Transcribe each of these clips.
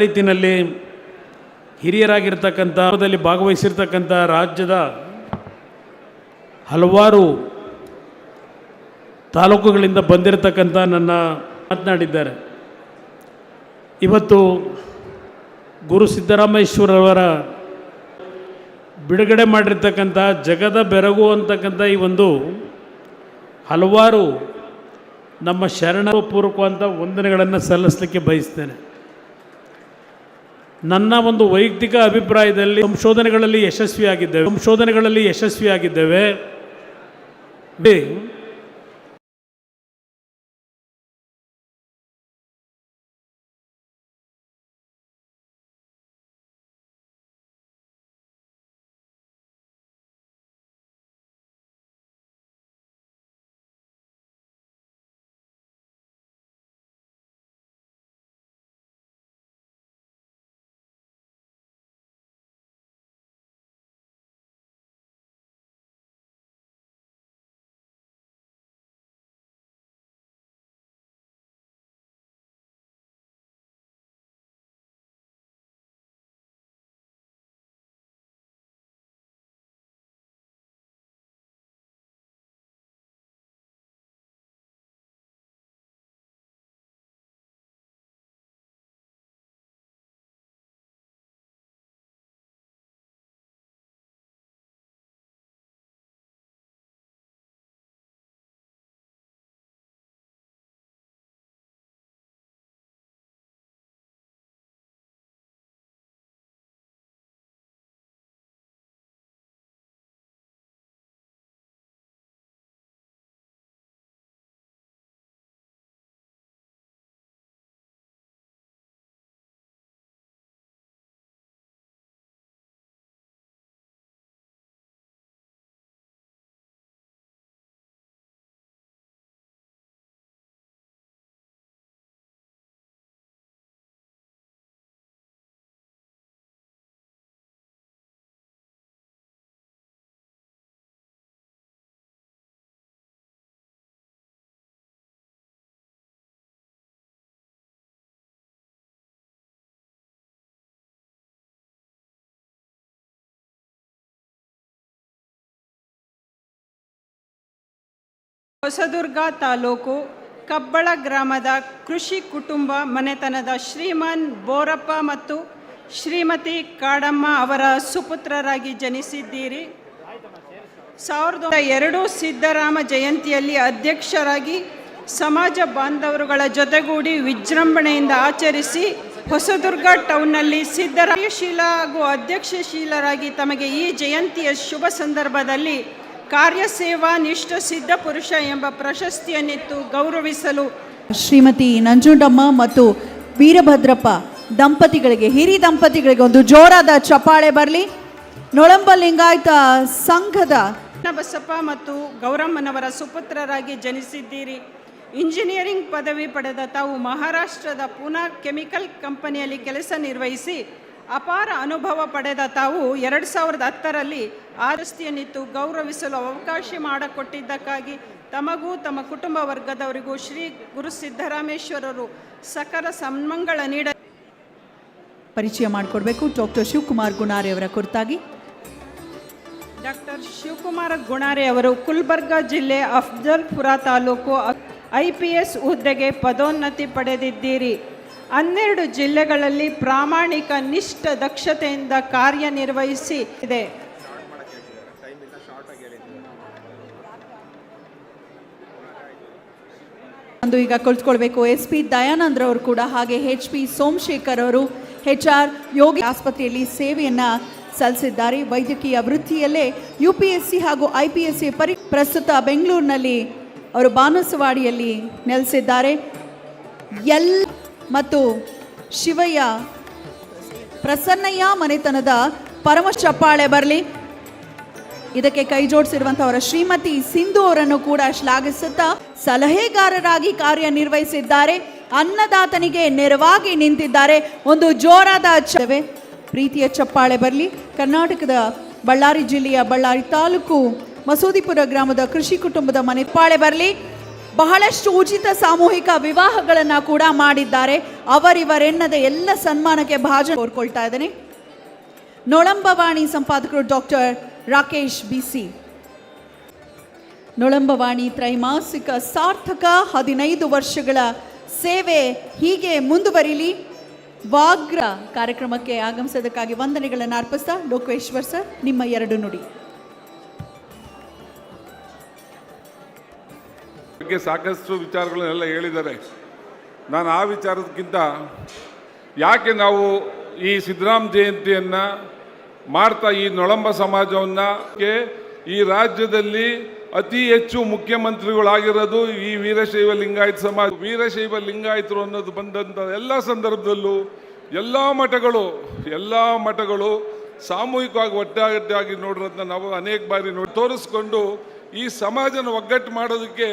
ರೀತಿಯಲ್ಲಿ ಹಿರಿಯರಾಗಿರ್ತಕ್ಕಂಥದಲ್ಲಿ ಭಾಗವಹಿಸಿರ್ತಕ್ಕಂಥ ರಾಜ್ಯದ ಹಲವಾರು ತಾಲೂಕುಗಳಿಂದ ಬಂದಿರತಕ್ಕಂಥ ನನ್ನ ಮಾತನಾಡಿದ್ದಾರೆ. ಇವತ್ತು ಗುರು ಸಿದ್ದರಾಮೇಶ್ವರವರ ಬಿಡುಗಡೆ ಮಾಡಿರ್ತಕ್ಕಂಥ ಜಗದ ಬೆರಗು ಅಂತಕ್ಕಂಥ ಈ ಒಂದು ಹಲವಾರು ನಮ್ಮ ಶರಣ ಪೂರ್ವಕವಂತ ವಂದನೆಗಳನ್ನು ಸಲ್ಲಿಸಲಿಕ್ಕೆ ಬಯಸ್ತೇನೆ. ನನ್ನ ಒಂದು ವೈಯಕ್ತಿಕ ಅಭಿಪ್ರಾಯದಲ್ಲಿ ಸಂಶೋಧನೆಗಳಲ್ಲಿ ಯಶಸ್ವಿಯಾಗಿದ್ದೇವೆ. ಸಂಶೋಧನೆಗಳಲ್ಲಿ ಯಶಸ್ವಿಯಾಗಿದ್ದೇವೆ. ಹೊಸದುರ್ಗ ತಾಲೂಕು ಕಬ್ಬಳ ಗ್ರಾಮದ ಕೃಷಿ ಕುಟುಂಬ ಮನೆತನದ ಶ್ರೀಮಾನ್ ಬೋರಪ್ಪ ಮತ್ತು ಶ್ರೀಮತಿ ಕಾಡಮ್ಮ ಅವರ ಸುಪುತ್ರರಾಗಿ ಜನಿಸಿದ್ದೀರಿ. ಸಾವಿರದ ಎರಡು ಸಿದ್ದರಾಮ ಜಯಂತಿಯಲ್ಲಿ ಅಧ್ಯಕ್ಷರಾಗಿ ಸಮಾಜ ಬಾಂಧವರುಗಳ ಜೊತೆಗೂಡಿ ವಿಜೃಂಭಣೆಯಿಂದ ಆಚರಿಸಿ ಹೊಸದುರ್ಗ ಟೌನ್ನಲ್ಲಿ ಸಿದ್ದರಾಮಶೀಲ ಹಾಗೂ ಅಧ್ಯಕ್ಷಶೀಲರಾಗಿ ತಮಗೆ ಈ ಜಯಂತಿಯ ಶುಭ ಸಂದರ್ಭದಲ್ಲಿ ಕಾರ್ಯಸೇವಾ ನಿಷ್ಠ ಸಿದ್ಧ ಪುರುಷ ಎಂಬ ಪ್ರಶಸ್ತಿಯನ್ನಿತ್ತು ಗೌರವಿಸಲು ಶ್ರೀಮತಿ ನಂಜುಂಡಮ್ಮ ಮತ್ತು ವೀರಭದ್ರಪ್ಪ ದಂಪತಿಗಳಿಗೆ ಹಿರಿ ದಂಪತಿಗಳಿಗೆ ಒಂದು ಜೋರಾದ ಚಪ್ಪಾಳೆ ಬರಲಿ. ನೊಳಂಬ ಲಿಂಗಾಯತ ಸಂಘದ ಬಸಪ್ಪ ಮತ್ತು ಗೌರಮ್ಮನವರ ಸುಪುತ್ರರಾಗಿ ಜನಿಸಿದ್ದೀರಿ. ಇಂಜಿನಿಯರಿಂಗ್ ಪದವಿ ಪಡೆದ ತಾವು ಮಹಾರಾಷ್ಟ್ರದ ಪೂನಾ ಕೆಮಿಕಲ್ ಕಂಪನಿಯಲ್ಲಿ ಕೆಲಸ ನಿರ್ವಹಿಸಿ ಅಪಾರ ಅನುಭವ ಪಡೆದ ತಾವು ಎರಡು ಸಾವಿರದ ಹತ್ತರಲ್ಲಿ ಆರಸ್ತಿಯನ್ನಿತ್ತು ಗೌರವಿಸಲು ಅವಕಾಶ ಮಾಡಿಕೊಟ್ಟಿದ್ದಕ್ಕಾಗಿ ತಮಗೂ ತಮ್ಮ ಕುಟುಂಬ ವರ್ಗದವರಿಗೂ ಶ್ರೀ ಗುರು ಸಿದ್ದರಾಮೇಶ್ವರರು ಸಕಲ ಸನ್ಮಂಗಳ ನೀಡ ಪರಿಚಯ ಮಾಡಿಕೊಡ್ಬೇಕು. ಡಾಕ್ಟರ್ ಶಿವಕುಮಾರ್ ಗುಣಾರಿ ಅವರ ಕುರಿತಾಗಿ. ಡಾಕ್ಟರ್ ಶಿವಕುಮಾರ ಗುಣಾರೆ ಅವರು ಗುಲ್ಬರ್ಗ ಜಿಲ್ಲೆ Afzalpur taluk I P S ಹುದ್ದೆಗೆ ಪದೋನ್ನತಿ ಪಡೆದಿದ್ದೀರಿ. ಹನ್ನೆರಡು ಜಿಲ್ಲೆಗಳಲ್ಲಿ ಪ್ರಾಮಾಣಿಕ ನಿಷ್ಠ ದಕ್ಷತೆಯಿಂದ ಕಾರ್ಯನಿರ್ವಹಿಸಿ ಇದೆ. ಒಂದು ಈಗ ಕುಳಿತುಕೊಳ್ಬೇಕು. ಎಸ್ ಪಿ ದಯಾನಂದ್ರ ಅವರು ಕೂಡ ಹಾಗೆ ಎಚ್ ಪಿ ಸೋಮಶೇಖರ್ ಅವರು ಎಚ್ ಆರ್ ಯೋಗಿ ಆಸ್ಪತ್ರೆಯಲ್ಲಿ ಸೇವೆಯನ್ನ ಸಲ್ಲಿಸಿದ್ದಾರೆ. ವೈದ್ಯಕೀಯ ವೃತ್ತಿಯಲ್ಲೇ ಯು ಪಿ ಎಸ್ ಸಿ ಹಾಗೂ ಐ ಪಿ ಎಸ್ ಸಿ ಪರಿ ಪ್ರಸ್ತುತ ಬೆಂಗಳೂರಿನಲ್ಲಿ ಅವರು ಬಾನಸವಾಡಿಯಲ್ಲಿ ನೆಲೆಸಿದ್ದಾರೆ. ಎಲ್ ಮತ್ತು ಶಿವಯ್ಯ ಪ್ರಸನ್ನಯ್ಯ ಮನೆತನದ ಪರಮ ಚಪ್ಪಾಳೆ ಬರಲಿ. ಇದಕ್ಕೆ ಕೈ ಜೋಡಿಸಿರುವಂತಹವರ ಶ್ರೀಮತಿ ಸಿಂಧು ಅವರನ್ನು ಕೂಡ ಶ್ಲಾಘಿಸುತ್ತಾ ಸಲಹೆಗಾರರಾಗಿ ಕಾರ್ಯನಿರ್ವಹಿಸಿದ್ದಾರೆ. ಅನ್ನದಾತನಿಗೆ ನೆರವಾಗಿ ನಿಂತಿದ್ದಾರೆ. ಒಂದು ಜೋರಾದ ಚವೆ ಪ್ರೀತಿಯ ಚಪ್ಪಾಳೆ ಬರಲಿ. ಕರ್ನಾಟಕದ ಬಳ್ಳಾರಿ ಜಿಲ್ಲೆಯ ಬಳ್ಳಾರಿ ತಾಲೂಕು ಮಸೂದಿಪುರ ಗ್ರಾಮದ ಕೃಷಿ ಕುಟುಂಬದ ಮನೆ ಪಾಳೆ ಬರಲಿ. ಬಹಳಷ್ಟು ಉಚಿತ ಸಾಮೂಹಿಕ ವಿವಾಹಗಳನ್ನು ಕೂಡ ಮಾಡಿದ್ದಾರೆ. ಅವರಿವರೆನ್ನದ ಎಲ್ಲ ಸನ್ಮಾನಕ್ಕೆ ಭಾಜ ಕೋರ್ಕೊಳ್ತಾ ಇದ್ದೇನೆ. ನೊಳಂಬವಾಣಿ ಸಂಪಾದಕರು ಡಾಕ್ಟರ್ ರಾಕೇಶ್ ಬಿಸಿ ನೊಳಂಬವಾಣಿ ತ್ರೈಮಾಸಿಕ ಸಾರ್ಥಕ ಹದಿನೈದು ವರ್ಷಗಳ ಸೇವೆ ಹೀಗೆ ಮುಂದುವರಿಲಿ. ವಾಗ್ರ ಕಾರ್ಯಕ್ರಮಕ್ಕೆ ಆಗಮಿಸೋದಕ್ಕಾಗಿ ವಂದನೆಗಳನ್ನು ಅರ್ಪಿಸ್ತಾ ಲೋಕೇಶ್ವರ್ ಸರ್, ನಿಮ್ಮ ಎರಡು ನುಡಿ. ಬಗ್ಗೆ ಸಾಕಷ್ಟು ವಿಚಾರಗಳನ್ನೆಲ್ಲ ಹೇಳಿದ್ದಾರೆ. ನಾನು ಆ ವಿಚಾರಕ್ಕಿಂತ ಯಾಕೆ ನಾವು ಈ ಸಿದ್ದರಾಮ ಜಯಂತಿಯನ್ನು ಮಾಡ್ತಾ ಈ ನೊಳಂಬ ಸಮಾಜವನ್ನು ಈ ರಾಜ್ಯದಲ್ಲಿ ಅತಿ ಹೆಚ್ಚು ಮುಖ್ಯಮಂತ್ರಿಗಳಾಗಿರೋದು ಈ ವೀರಶೈವ ಲಿಂಗಾಯತ ಸಮಾಜ. ವೀರಶೈವ ಲಿಂಗಾಯತರು ಅನ್ನೋದು ಬಂದಂಥ ಎಲ್ಲ ಸಂದರ್ಭದಲ್ಲೂ ಎಲ್ಲ ಮಠಗಳು ಎಲ್ಲ ಮಠಗಳು ಸಾಮೂಹಿಕವಾಗಿ ಒಟ್ಟಾಗಟ್ಟಾಗಿ ನೋಡಿರೋದನ್ನ ನಾವು ಅನೇಕ ಬಾರಿ ನೋಡಿ ತೋರಿಸ್ಕೊಂಡು ಈ ಸಮಾಜನ ಒಗ್ಗಟ್ಟು ಮಾಡೋದಕ್ಕೆ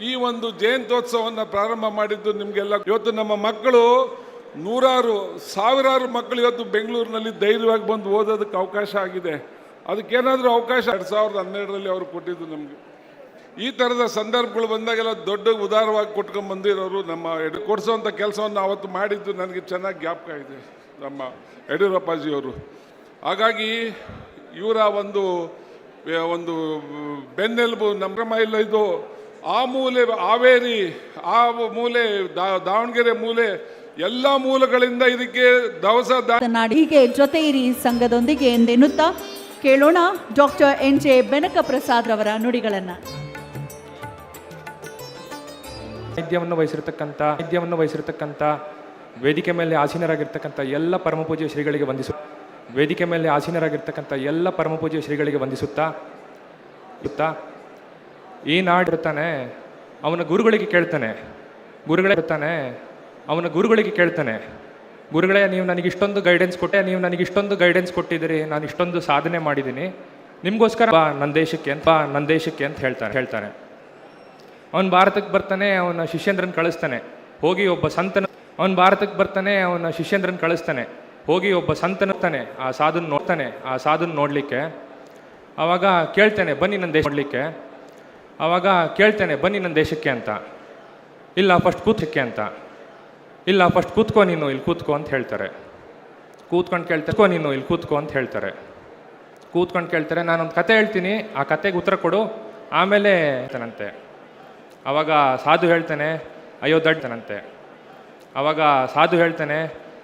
ಈ ಒಂದು ಜಯಂತ್ಯೋತ್ಸವವನ್ನು ಪ್ರಾರಂಭ ಮಾಡಿದ್ದು ನಿಮಗೆಲ್ಲ ಇವತ್ತು ನಮ್ಮ ಮಕ್ಕಳು, ನೂರಾರು, ಸಾವಿರಾರು ಮಕ್ಕಳು ಇವತ್ತು ಬೆಂಗಳೂರಿನಲ್ಲಿ ಧೈರ್ಯವಾಗಿ ಬಂದು ಓದೋದಕ್ಕೆ ಅವಕಾಶ ಆಗಿದೆ. ಅದಕ್ಕೇನಾದರೂ ಅವಕಾಶ ಎರಡು ಸಾವಿರದ ಹನ್ನೆರಡರಲ್ಲಿ ಅವರು ಕೊಟ್ಟಿದ್ದು ನಮಗೆ. ಈ ಥರದ ಸಂದರ್ಭಗಳು ಬಂದಾಗೆಲ್ಲ ದೊಡ್ಡ ಉದಾರವಾಗಿ ಕೊಟ್ಕೊಂಡು ಬಂದಿರೋರು ನಮ್ಮ ಎಡ, ಕೊಡಿಸೋಂಥ ಕೆಲಸವನ್ನು ಅವತ್ತು ಮಾಡಿದ್ದು ನನಗೆ ಚೆನ್ನಾಗಿ ಜ್ಞಾಪಕ ಇದೆ ನಮ್ಮ ಯಡಿಯೂರಪ್ಪಾಜಿಯವರು. ಹಾಗಾಗಿ ಇವರ ಒಂದು ಒಂದು ಬೆನ್ನೆಲುಬು ನಮ್ಮ ಇಲ್ಲ ಇದು. ಆ ಮೂಲೆ ಹಾವೇರಿ ಆ ಮೂಲೆ ದಾವಣಗೆರೆ ಮೂಲೆ ಎಲ್ಲ ಮೂಲಗಳಿಂದ ಇದಕ್ಕೆ ದವಸ ನಾಡಿಗೆ ಹೀಗೆ ಜೊತೆ ಇರಿ ಸಂಘದೊಂದಿಗೆ ಎಂದೆನ್ನುತ್ತಾ ಕೇಳೋಣ doctor N J Benaka Prasad ರವರ ನುಡಿಗಳನ್ನು. ವೈದ್ಯವನ್ನು ವಹಿಸಿರ್ತಕ್ಕಂಥ ವೈದ್ಯವನ್ನು ವಹಿಸಿರ್ತಕ್ಕಂಥ ವೇದಿಕೆ ಮೇಲೆ ಆಸೀನರಾಗಿರ್ತಕ್ಕಂಥ ಎಲ್ಲ ಪರಮಪೂಜ್ಯ ಶ್ರೀಗಳಿಗೆ ವಂದಿಸು ವೇದಿಕೆ ಮೇಲೆ ಆಸೀನರಾಗಿರ್ತಕ್ಕಂಥ ಎಲ್ಲ ಪರಮಪೂಜ್ಯ ಶ್ರೀಗಳಿಗೆ ವಂದಿಸುತ್ತಾ ಇತ್ತಾ ಈ ನಾಡಿರ್ತಾನೆ ಅವನ ಗುರುಗಳಿಗೆ ಕೇಳ್ತಾನೆ. ಗುರುಗಳೇ ಇರ್ತಾನೆ, ಅವನ ಗುರುಗಳಿಗೆ ಕೇಳ್ತಾನೆ. ಗುರುಗಳೇ, ನೀವು ನನಗೆ ಇಷ್ಟೊಂದು ಗೈಡೆನ್ಸ್ ಕೊಟ್ಟೆ, ನೀವು ನನಗೆ ಇಷ್ಟೊಂದು ಗೈಡೆನ್ಸ್ ಕೊಟ್ಟಿದ್ದೀರಿ, ನಾನು ಇಷ್ಟೊಂದು ಸಾಧನೆ ಮಾಡಿದ್ದೀನಿ. ನಿಮಗೋಸ್ಕರ ಬಾ, ನನ್ನ ದೇಶಕ್ಕೆ ಅಂತ, ಬಾ, ನನ್ನ ದೇಶಕ್ಕೆ ಅಂತ ಹೇಳ್ತಾನೆ ಹೇಳ್ತಾನೆ. ಅವನು ಭಾರತಕ್ಕೆ ಬರ್ತಾನೆ, ಅವನ ಶಿಷ್ಯಂದ್ರನ್ ಕಳಿಸ್ತಾನೆ. ಹೋಗಿ ಒಬ್ಬ ಸಂತನ, ಅವನು ಭಾರತಕ್ಕೆ ಬರ್ತಾನೆ, ಅವನ ಶಿಷ್ಯಂದ್ರನ್ ಕಳಿಸ್ತಾನೆ. ಹೋಗಿ ಒಬ್ಬ ಸಂತನತ್ತಾನೆ ಆ ಸಾಧನ ನೋಡ್ತಾನೆ, ಆ ಸಾಧನ ನೋಡಲಿಕ್ಕೆ. ಆವಾಗ ಕೇಳ್ತಾನೆ, ಬನ್ನಿ ನನ್ನ ದೇಶ ನೋಡಲಿಕ್ಕೆ. ಆವಾಗ ಕೇಳ್ತೇನೆ, ಬನ್ನಿ ನನ್ನ ದೇಶಕ್ಕೆ ಅಂತ. ಇಲ್ಲ ಫಸ್ಟ್ ಕೂತಕ್ಕೆ ಅಂತ. ಇಲ್ಲ ಫಸ್ಟ್ ಕೂತ್ಕೋ ನೀನು, ಇಲ್ಲಿ ಕೂತ್ಕೋ ಅಂತ ಹೇಳ್ತಾರೆ. ಕೂತ್ಕೊಂಡು ಕೇಳ್ತಾರೆ ನೀನು, ಇಲ್ಲಿ ಕೂತ್ಕೋ ಅಂತ ಹೇಳ್ತಾರೆ. ಕೂತ್ಕೊಂಡು ಕೇಳ್ತಾರೆ, ನಾನೊಂದು ಕತೆ ಹೇಳ್ತೀನಿ, ಆ ಕತೆಗೆ ಉತ್ತರ ಕೊಡು. ಆಮೇಲೆ ಹೇಳ್ತಾನಂತೆ. ಅವಾಗ ಸಾಧು ಹೇಳ್ತಾನೆ, ಅಯ್ಯೋ ದಡ್ಡನಂತೆ ಅವಾಗ ಸಾಧು ಹೇಳ್ತಾನೆ,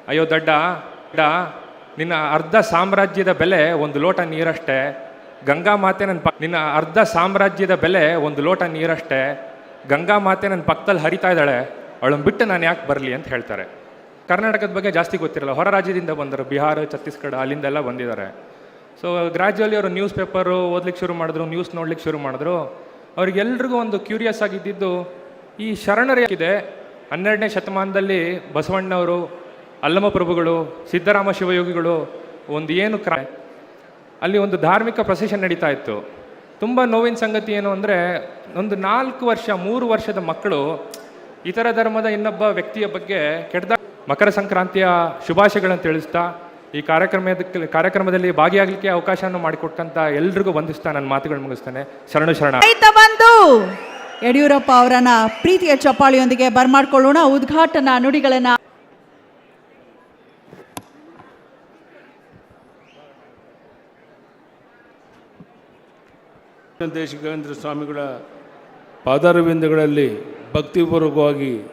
ಅಯ್ಯೋ ದಡ್ಡ ದಡ್ಡ, ನಿನ್ನ ಅರ್ಧ ಸಾಮ್ರಾಜ್ಯದ ಬೆಲೆ ಒಂದು ಲೋಟ ನೀರಷ್ಟೇ. ಗಂಗಾ ಮಾತೆ ನನ್ನ ಪಕ್ ನಿನ್ನ ಅರ್ಧ ಸಾಮ್ರಾಜ್ಯದ ಬೆಲೆ ಒಂದು ಲೋಟ ನೀರಷ್ಟೇ. ಗಂಗಾ ಮಾತೆ ನನ್ನ ಪಕ್ಕದಲ್ಲಿ ಹರಿತಾ ಇದ್ದಾಳೆ. ಅವಳನ್ನು ಬಿಟ್ಟು ನಾನು ಯಾಕೆ ಬರಲಿ ಅಂತ ಹೇಳ್ತಾರೆ. ಕರ್ನಾಟಕದ ಬಗ್ಗೆ ಜಾಸ್ತಿ ಗೊತ್ತಿರಲ್ಲ. ಹೊರ ರಾಜ್ಯದಿಂದ ಬಂದರು. ಬಿಹಾರ, ಛತ್ತೀಸ್ಗಢ ಅಲ್ಲಿಂದೆಲ್ಲ ಬಂದಿದ್ದಾರೆ. ಸೊ ಗ್ರ್ಯಾಜುವಲಿ ಅವರು ನ್ಯೂಸ್ ಪೇಪರು ಓದ್ಲಿಕ್ಕೆ ಶುರು ಮಾಡಿದ್ರು ನ್ಯೂಸ್ ನೋಡ್ಲಿಕ್ಕೆ ಶುರು ಮಾಡಿದ್ರು. ಅವ್ರಿಗೆಲ್ರಿಗೂ ಒಂದು ಕ್ಯೂರಿಯಸ್ ಆಗಿದ್ದಿದ್ದು, ಈ ಶರಣರ ಇದೆ ಹನ್ನೆರಡನೇ ಶತಮಾನದಲ್ಲಿ ಬಸವಣ್ಣವರು ಅಲ್ಲಮ ಪ್ರಭುಗಳು ಸಿದ್ದರಾಮ ಶಿವಯೋಗಿಗಳು, ಒಂದು ಏನು ಕ್ರ ಅಲ್ಲಿ ಒಂದು ಧಾರ್ಮಿಕ ಪ್ರೊಸೆಷನ್ ನಡೀತಾ ಇತ್ತು. ತುಂಬ ನೋವಿನ ಸಂಗತಿ ಏನು ಅಂದರೆ, ಒಂದು ನಾಲ್ಕು ವರ್ಷ, ಮೂರು ವರ್ಷದ ಮಕ್ಕಳು ಇತರ ಧರ್ಮದ ಇನ್ನೊಬ್ಬ ವ್ಯಕ್ತಿಯ ಬಗ್ಗೆ ಕೆಟ್ಟದ ಮಕರ ಸಂಕ್ರಾಂತಿಯ ಶುಭಾಶಯಗಳನ್ನು ತಿಳಿಸ್ತಾ, ಈ ಕಾರ್ಯಕ್ರಮದ ಕಾರ್ಯಕ್ರಮದಲ್ಲಿ ಭಾಗಿಯಾಗಲಿಕ್ಕೆ ಅವಕಾಶವನ್ನು ಮಾಡಿಕೊಟ್ಟಂತ ಎಲ್ರಿಗೂ ವಂದಿಸ್ತಾ ನನ್ನ ಮಾತುಗಳು ಮುಗಿಸ್ತಾನೆ. ಶರಣು ಶರಣ. ಬಂದು ಯಡಿಯೂರಪ್ಪ ಅವರನ್ನ ಪ್ರೀತಿಯ ಚಪ್ಪಾಳಿಯೊಂದಿಗೆ ಬರ್ಮಾಡ್ಕೊಳ್ಳೋಣ. ಉದ್ಘಾಟನಾ ನುಡಿಗಳನ್ನ ದೇಶಿಕೇಂದ್ರ ಸ್ವಾಮಿಗಳ ಪಾದಾರವಿಂದಗಳಲ್ಲಿ ಭಕ್ತಿಪೂರ್ವಕವಾಗಿ